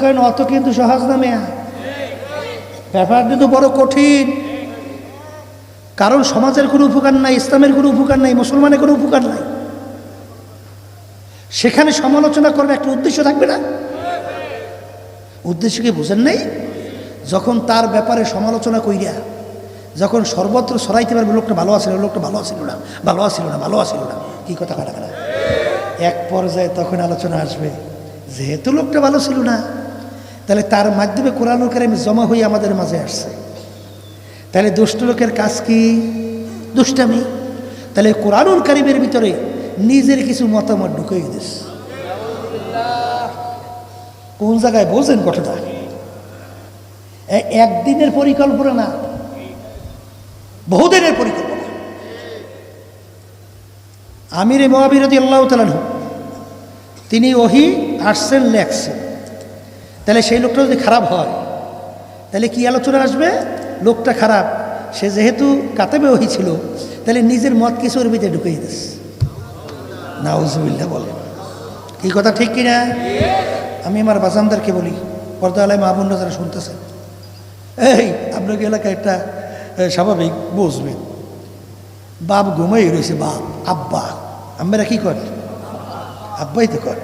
মনে অত কিন্তু সহজ না মেয়া। ব্যাপার কিন্তু বড় কঠিন। কারণ সমাজের কোনো উপকার নাই, ইসলামের কোনো উপকার নাই, মুসলমানের কোনো উপকার নাই। সেখানে সমালোচনা করবে একটা উদ্দেশ্য থাকবে না? উদ্দেশ্য কি বুঝেন নাই? যখন তার ব্যাপারে সমালোচনা কইরা, যখন সর্বত্র সরাইতে পারবে, লোকটা ভালো আছিল, লোকটা ভালো আছিল না, ভালো আছিল না, ভালো আছিল না। কি কথা কাটা এক পর্যায়ে তখন আলোচনা আসবে, যেহেতু লোকটা ভালো ছিল না তাহলে তার মাধ্যমে কোরআনুল কারিম জমা হয়ে আমাদের মাঝে আসছে। তাহলে দুষ্ট লোকের কাজ কি? দুষ্টামি। তাহলে কোরআনুল কারিমের ভিতরে নিজের কিছু মতামত ঢুকিয়ে দিস কোন জায়গায় বোঝেন কথাটা? একদিনের পরিকল্পনা না, বহুদিনের পরিকল্পনা। আমির মহাবিরতি আল্লাহ তালানহ তিনি ওহি আসছেন লেখছেন। তাহলে সেই লোকটা যদি খারাপ হয়, তাহলে কি আলোচনা আসবে? লোকটা খারাপ। সে যেহেতু কাতাবে ওহি ছিল, তাহলে নিজের মত কিছু ওর ভিতরে ঢুকিয়ে দিস। নাউজুবিল্লা বলেন কি কথা, ঠিক কিনা আমি আমার বাজানদারকে বলি পর্দা আলাই মাহবুন্না যারা শুনতেছেন এই আপনাকে এলাকায় একটা স্বাভাবিক বুঝবেন? বাপ ঘুমাই রয়েছে, বাপ, আব্বা। আমরা কি কর আব্বাই তো করে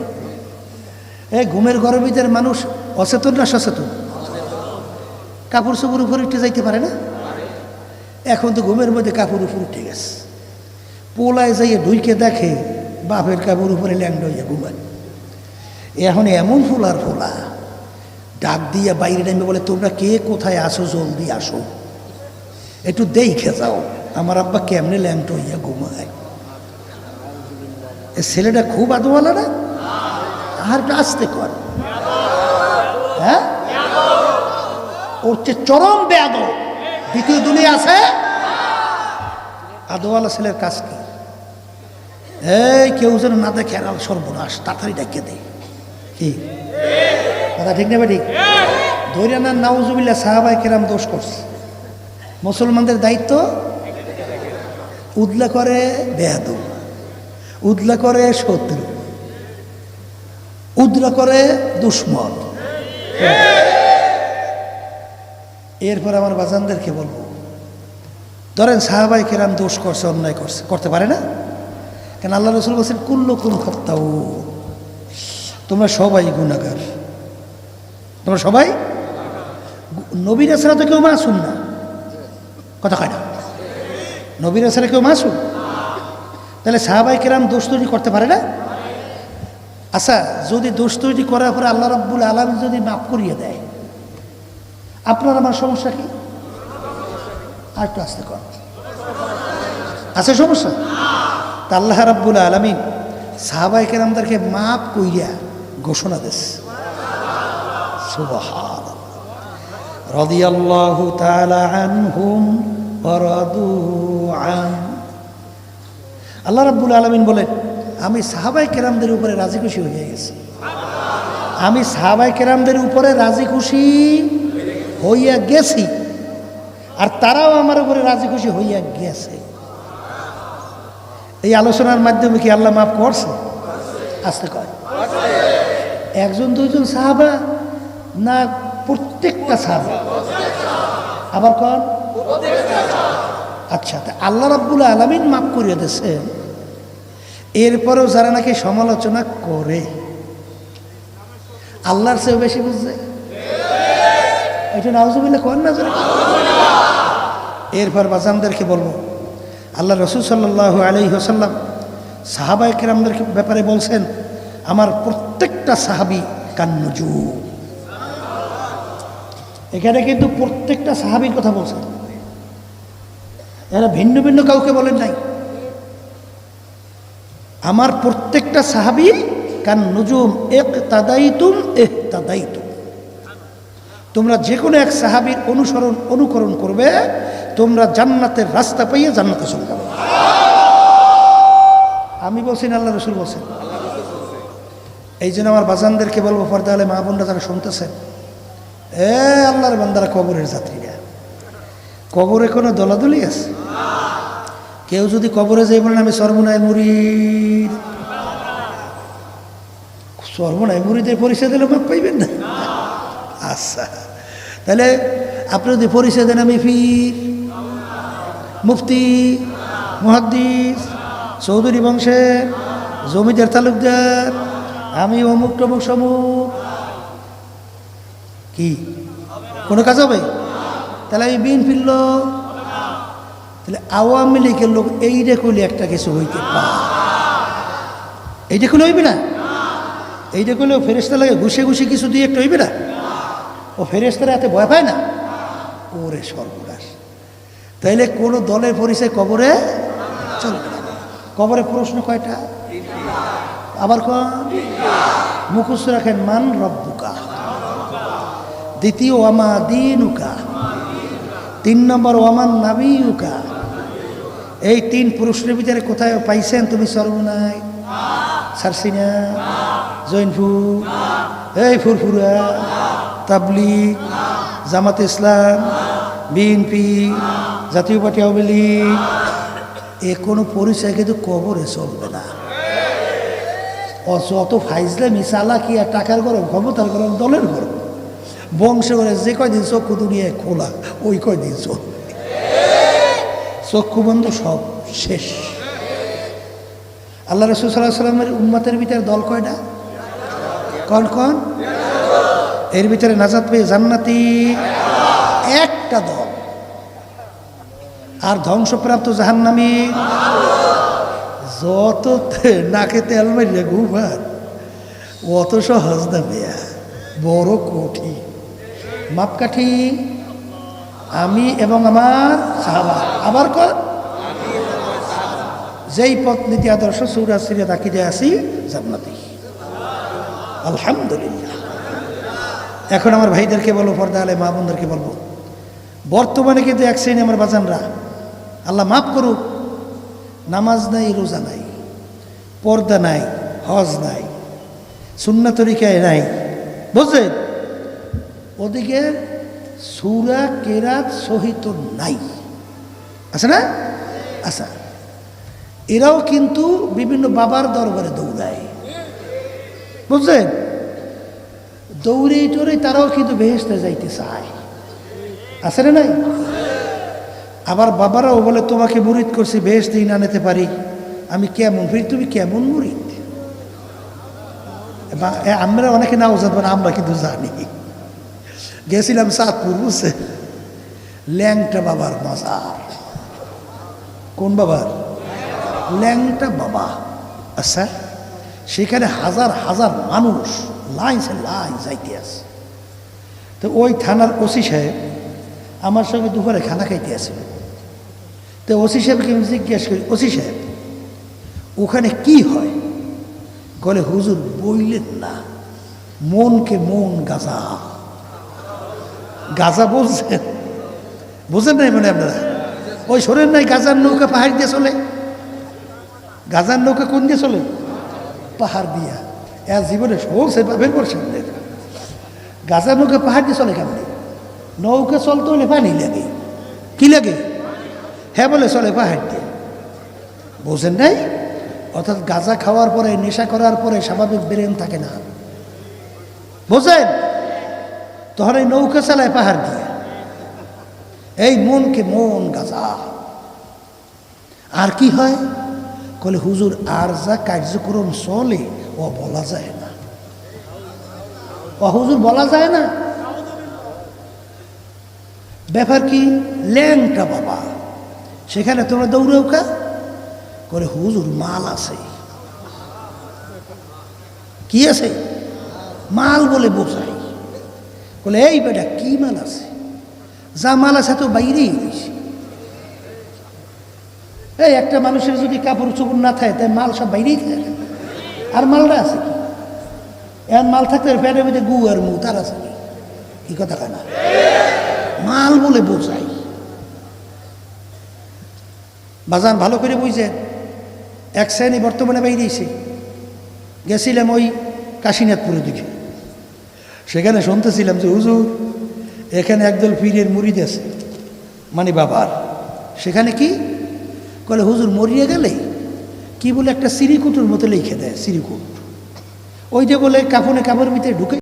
এই ঘুমের ঘরের মানুষ অচেতন না সচেতন? কাপড় চোপড় উপরে উঠে যাইতে পারে না? এখন তো ঘুমের মধ্যে কাপড় উপর উঠে গেছে। পোলায় যাইয়ে ঢুইকে দেখে বাপের কাপড় উপরে ল্যান্ড হইয়া ঘুমায়। এখন এমন ফোলার ফোলা, ডাক দিয়ে বাইরে নেমে বলে, তোমরা কে? কোথায় আসো? জলদি আসো। একটু দেখে যাও, আমার আব্বা কেমনে ল্যাংট হইয়া ঘুমায়? এ ছেলেটা খুব আদোয়ালা না আর আসতে কর। ওর চরম বেয়াদ দ্বিতীয় দুনিয়া আছে। আদোয়ালা ছেলের কাজ কি? এই কেউ যেন না দেখে আর সর্বনাশ, তাড়াতাড়ি ডাকিয়ে দেয় কি? কথা ঠিক নেবে ঠিক? ধৈর্যানার নাউজুবিল্লা সাহাবাই কেরাম দোষ করছে। মুসলমানদের দায়িত্ব? উদলা করে বেহাদ উদলা করে শত্রু। উদলা করে দুশ্মন। এরপর আমার বাজানদেরকে বলব, ধরেন সাহাবাই কেরাম দোষ করছে, অন্যায় করছে, করতে পারে না? কেন আল্লাহ রসুল বলছেন কুল্ল কুল খত্তাও তোমরা সবাই গুণাগার তোমরা সবাই নবীর ছাড়া তো কেউ মাসুম না। কথা কয় না? নবীর ছাড়া কেউ মাসুম? তাহলে সাহাবাই কেরাম দোষ তৈরি করতে পারে না? আচ্ছা যদি দোষ তৈরি করার পরে আল্লাহ রব্বুল আলম যদি মাফ করিয়ে দেয় আপনার আমার সমস্যা কি? আর একটু আসতে কর। আছে সমস্যা? তা আল্লাহ রাব্বুল আলমিন সাহাবাই কেরামদেরকে মাপ কইয়া ঘোষণা দিস। সুবহান রাদিয়াল্লাহু তাআলা আনহুম ওয়া রাদু আন। আল্লাহ রাব্বুল আলামিন বলেন, আমি সাহাবাই কেরামদের উপরে রাজি খুশি হয়ে গেছি। আমি সাহাবাই কেরামদের উপরে রাজি খুশি হইয়া গেছি। আর তারাও আমার উপরে রাজি খুশি হইয়া গেছে। এই আলোচনার মাধ্যমে কি আল্লাহ মাফ করছে? আসতে কয়। একজন, দুইজন সাহাবা না প্রত্যেকটা সাহাবা? আবার কন? আচ্ছা তা আল্লাহ রাব্বুল আলমিন মাফ করিয়ে দিয়েছেন। এরপরেও যারা নাকি সমালোচনা করে, আল্লাহর চেয়েও বেশি বুঝছে? এটা নাউজুবিল্লা কর না এরপর বাজানদেরকে বলব, আল্লাহ রসুল সাল্লাহ আলি হোসাল্লাম সাহাবাই কেরামদের ব্যাপারে বলছেন, আমার প্রত্যেকটা সাহাবি কান্নজু এখানে কিন্তু প্রত্যেকটা সাহাবির কথা বলছেন। এরা ভিন্ন ভিন্ন কাউকে বলেন নাই। আমার প্রত্যেকটা সাহাবি কান নজুম এক তাদাইতুম এহ তাদাইতুম তোমরা যে কোনো এক সাহাবির অনুসরণ, অনুকরণ করবে, তোমরা জান্নাতের রাস্তা পাইয়ে জান্নাতে চলে যাবে। আমি বলছি না, আল্লাহ রসুল বলছেন। এই জন্য আমার বাজানদেরকে বলব আলে মা বোনরা যারা শুনতেছেন, এ আল্লাহর বান্দারা কবরের যাত্রীরা কবরে কোনো দলাদলি আছে? কেউ যদি কবরে যাই বলেন, আমি সর্বনায় মুরিদ। সর্বনায় মুরিদের পরিচয় দিলে মাপ পাইবেন না। আচ্ছা। তাহলে আপনি যদি পরিচয় দেন আমি ফির মুফতি, মুহাদ্দিস, চৌধুরী বংশে, জমিদার তালুকদার, আমি অমুক টমুক সমুক। কি? কোনো কাজ হবে? তাহলে আমি বিন ফিরল তাহলে আওয়ামী লীগের লোক এইটা করলে একটা কিছু হইতে পারে। এইটা করলে হইবে না? এইটা করলে ও ফেরেস্তা লাগে ঘুষে ঘুষে কিছু দিয়ে একটা হইবে না? ও ফেরেস্তারা এত ভয় পায় না? ওরে সর্বনাশ। তাইলে কোনো দলের পরিচয় কবরে চলবে না। কবরে প্রশ্ন কয়টা? আবার কন? মুখস্থ রাখেন, মান রব্বুকা। দ্বিতীয়, ওয়ামা দিনুকা। তিন নম্বর ওয়ামান নাবিউকা এই তিন প্রশ্নের ভিতরে কোথায় পাইছেন তুমি সর্বনাই? সারসিনা জৈনপুর এই Furfura. Tabligh, Jamaat Islam, BNP, Jatiya party, Awami league, এ কোনো পরিচয় কিন্তু কবরে চলবে না। অত ফাইজলে মিশালা কি আর টাকার গরম, ক্ষমতার গরম, দলের গরম? বংশ করে যে কয়দিন চক্ষু দুনিয়ায় খোলা, ওই কয়দিন চক্ষু বন্ধ সব শেষ। আল্লাহ রসুল সাল্লাহ সাল্লামের উম্মাতের ভিতরে দল কয়টা? কন কন? এর ভিতরে নাজাত পেয়ে জান্নাতি একটা দল। আর ধ্বংসপ্রাপ্ত জাহান্নামী যত নাকে তেল মারিয়া ঘুমার অত সহজ না মেয়া, বড় কঠিন। মাপকাঠি, আমি এবং আমার সাহাবা। আবার কর যেই পথ নীতি আদর্শ সৌরা সিরিয়া তাকিয়ে আসি জান্নাতি। আলহামদুলিল্লাহ। এখন আমার ভাইদেরকে বলব, পর্দা আলে মা বোনদেরকে বলব, বর্তমানে কিন্তু এক শ্রেণি আমার বাজানরা, আল্লাহ মাফ করুক, নামাজ নাই, রোজা নাই, পর্দা নাই, হজ নাই সুন্না তরিকায় নাই, বুঝলেন? ওদিকে সুরা, কেরাত সহিত নাই। আছে না? আচ্ছা এরাও কিন্তু বিভিন্ন বাবার দরবারে দৌড়ায়। বুঝলেন? দৌড়ে টরে তারাও কিন্তু বেহেস্তে যাইতে চায়। আছে না নাই? আবার বাবারাও বলে, তোমাকে মুরিদ করছি বেহেস্তেই না নিতে পারি। আমি কেমন ফির তুমি কেমন মুরিদ? আমরা অনেকে নাও জানব না, আমরা কিন্তু জানি। গেছিলাম সাতপুর বুঝছে? ল্যাংটা বাবার মাজার কোন বাবার? ল্যাংটা বাবা। আচ্ছা সেখানে হাজার হাজার মানুষ। লাইন সে লাইন যাইতে আছে। তো ওই থানার ওসি সাহেব আমার সঙ্গে দুপুরে খানা খাইতে আছে। তো ওসি সাহেবকে আমি জিজ্ঞেস করি, ওসি সাহেব, ওখানে কি হয়? বলে, হুজুর, বইলেন না, মনকে মন গাজা। গাজা বলছেন? বুঝেন নাই মানে আপনারা? ওই শোনেন নাই, গাজার নৌকা পাহাড় দিয়ে চলে? গাজার নৌকা কোন দিয়ে চলে? পাহাড় দিয়া। এর জীবনে সবসে পাবেন করছেন গাজার নৌকা পাহাড় দিয়ে চলে কেমন? নৌকা চলতে হলে পানি লাগে। কি লাগে? হ্যাঁ বলে চলে পাহাড় দিয়ে। বোঝেন নাই? অর্থাৎ গাঁজা খাওয়ার পরে, নেশা করার পরে স্বাভাবিক ব্রেন থাকে না। বোঝেন? তখন এই নৌকা চালায় পাহাড় দিয়ে। এই মনকে মন গাজা। আর কি হয়? কলে হুজুর, আর যা কার্যক্রম চলে ও, বলা যায় না। ও, হুজুর, বলা যায় না? ব্যাপার কি, ল্যাংটা বাবা, সেখানে তোমরা দৌড়েও কা? করে হুজুর, মাল আছে। কি আছে? মাল বলে বোঝাই বলে এই বেটা, কি মাল আছে? যা মাল আছে, তো বাইরেই রয়েছে। এই, একটা মানুষের যদি কাপড় চোপড় না থাকে, তাই মাল সব বাইরেই থাকে। আর মালটা আছে কি? এখন মাল থাকতে প্যাটের মধ্যে গু আর মু তার আছে কি? কি কথা না। মাল বলে বোঝাই বাজান ভালো করে বুঝছেন এক শ্রেণি বর্তমানে বাইরেছে গেছিলাম ওই কাশীনাথপুরের দিকে। সেখানে শুনতেছিলাম যে, হুজুর, এখানে একদল পীরের মুড়িদ আছে। মানে বাবার। সেখানে কি? কলে হুজুর, মরিয়ে গেলে কি বলে একটা সিরিকুটের মতো লিখে দেয়, সিরিকুট। ওই যে বলে কাপড়ে কাপড় মিতে ঢুকে